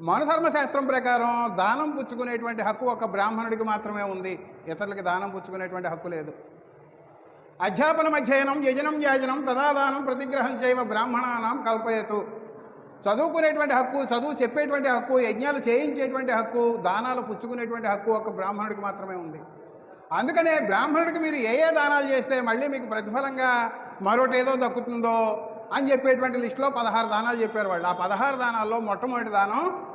మనుధర్మశాస్త్రం ప్రకారం దానం పుచ్చుకునేటువంటి హక్కు ఒక బ్రాహ్మణుడికి మాత్రమే ఉంది. ఇతరులకి దానం పుచ్చుకునేటువంటి హక్కు లేదు. అధ్యాపనం అధ్యయనం యజనం యాజనం తదాదానం ప్రతిగ్రహం చేయవ బ్రాహ్మణానం కల్పయతు. చదువుకునేటువంటి హక్కు చదువు చెప్పేటువంటి హక్కు యజ్ఞాలు చేయించేటువంటి హక్కు దానాలు పుచ్చుకునేటువంటి హక్కు ఒక బ్రాహ్మణుడికి మాత్రమే ఉంది. అందుకనే బ్రాహ్మణుడికి మీరు ఏ ఏ దానాలు చేస్తే మళ్ళీ మీకు ప్రతిఫలంగా మరొకటి ఏదో దక్కుతుందో అని చెప్పేటువంటి లిస్టులో పదహారు దానాలు చెప్పారు వాళ్ళు. ఆ పదహారు దానాల్లో మొట్టమొదటి దానం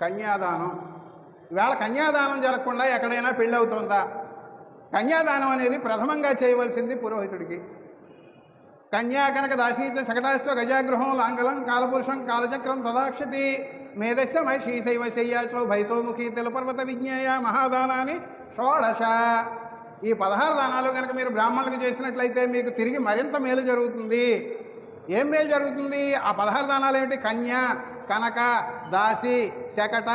కన్యాదానం. ఇవాళ కన్యాదానం జరగకుండా ఎక్కడైనా పెళ్ళి అవుతుందా కన్యాదానం అనేది ప్రథమంగా చేయవలసింది పురోహితుడికి. కన్యా కనుక దాసీచ శకటాశ్వ గజాగృహం లాంగలం కాలపురుషం కాలచక్రం తదాక్షతి మేధస్య మహిషీ శైవ శయ్యాచో భైతోముఖి తెలపర్వత విజ్ఞేయ మహాదానాన్ని షోడశ. ఈ పదహారు దానాలు కనుక మీరు బ్రాహ్మణులకు చేసినట్లయితే మీకు తిరిగి మరింత మేలు జరుగుతుంది. ఏం మేలు జరుగుతుంది? ఆ పదహారు దానాలు ఏమిటి? కన్య కనక దాసి శకట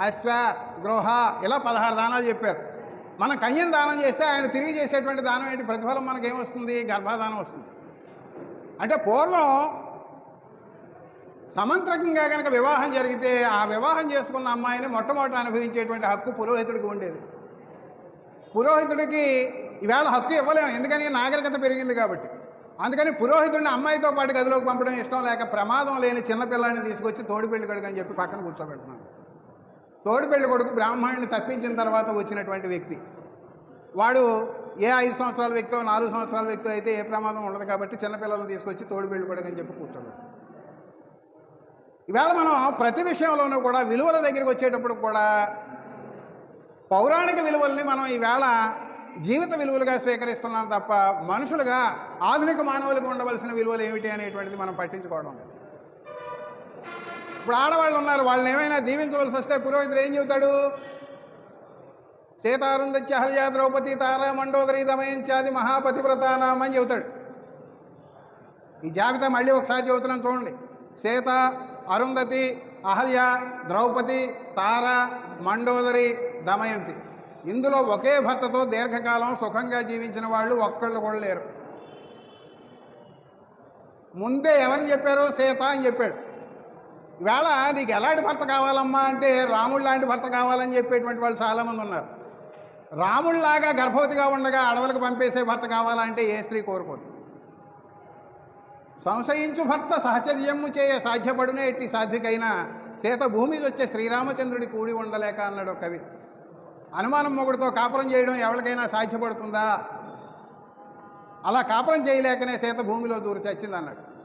అశ్వ గృహ ఇలా పదహారు దానాలు చెప్పారు. మనం కన్యను దానం చేస్తే ఆయన తిరిగి చేసేటువంటి దానం ఏంటి? ప్రతిఫలం మనకేమొస్తుంది గర్భాధానం వస్తుంది. అంటే పూర్వం సమంత్రకంగా కనుక వివాహం జరిగితే ఆ వివాహం చేసుకున్న అమ్మాయిని మొట్టమొదట అనుభవించేటువంటి హక్కు పురోహితుడికి ఉండేది. పురోహితుడికి ఈవేళ హక్కు ఇవ్వలేము. ఎందుకని? నాగరికత పెరిగింది కాబట్టి. అందుకని పురోహితుడిని అమ్మాయితో పాటు గదిలోకి పంపడం ఇష్టం లేక ప్రమాదం లేని చిన్నపిల్లాన్ని తీసుకొచ్చి తోడిపెళ్ళి కొడుకు అని చెప్పి పక్కన కూర్చోబెడుతున్నాడు. తోడిపెళ్ళి కొడుకు బ్రాహ్మణుని తప్పించిన తర్వాత వచ్చినటువంటి వ్యక్తి. వాడు ఏ ఐదు సంవత్సరాల వ్యక్తో నాలుగు సంవత్సరాల వ్యక్తో అయితే ఏ ప్రమాదం ఉండదు కాబట్టి చిన్నపిల్లలను తీసుకొచ్చి తోడిపెళ్ళి కొడుకు అని చెప్పి కూర్చోబెట్టు ఈవేళ మనం ప్రతి విషయంలోనూ కూడా విలువల దగ్గరికి వచ్చేటప్పుడు కూడా పౌరాణిక విలువల్ని మనం ఈవేళ జీవిత విలువలుగా స్వీకరిస్తున్నాం తప్ప మనుషులుగా ఆధునిక మానవులకు ఉండవలసిన విలువలు ఏమిటి అనేటువంటిది మనం పట్టించుకోవడం లేదు. ఇప్పుడు ఆడవాళ్ళు ఉన్నారు వాళ్ళని ఏమైనా దీవించవలసి వస్తే పురోహితుడు ఏం చెబుతాడు? సీతారుందత్యహల్యా ద్రౌపది తారా మండోదరి దమయంచాది మహాపతివ్రతానాం అని చెబుతాడు. ఈ జాబితా మళ్ళీ ఒకసారి చెబుతున్నాను చూడండి. సీత అరుంధతి అహల్య ద్రౌపది తార మండోదరి దమయంతి. ఇందులో ఒకే భర్తతో దీర్ఘకాలం సుఖంగా జీవించిన వాళ్ళు ఒక్కళ్ళు కూడా లేరు. ముందే ఎవరిని చెప్పారు సీత అని చెప్పాడు. ఇవాళ నీకు ఎలాంటి భర్త కావాలమ్మా అంటే రాముడు లాంటి భర్త కావాలని చెప్పేటువంటి వాళ్ళు చాలామంది ఉన్నారు. రాముడిలాగా గర్భవతిగా ఉండగా అడవులకు పంపేసే భర్త కావాలంటే ఏ స్త్రీ కోరుకోదు. సంశయించు భర్త సహచర్యము చేయ సాధ్యపడునే ఎట్టి సాధ్యకైనా సీత భూమి వచ్చే శ్రీరామచంద్రుడి కూడి ఉండలేక అన్నాడు కవి. అనుమానం మొగుడితో కాపురం చేయడం ఎవరికైనా సాధ్యపడుతుందా? అలా కాపురం చేయలేకనే సీత భూమిలో దూరి చచ్చిందన్నాడు.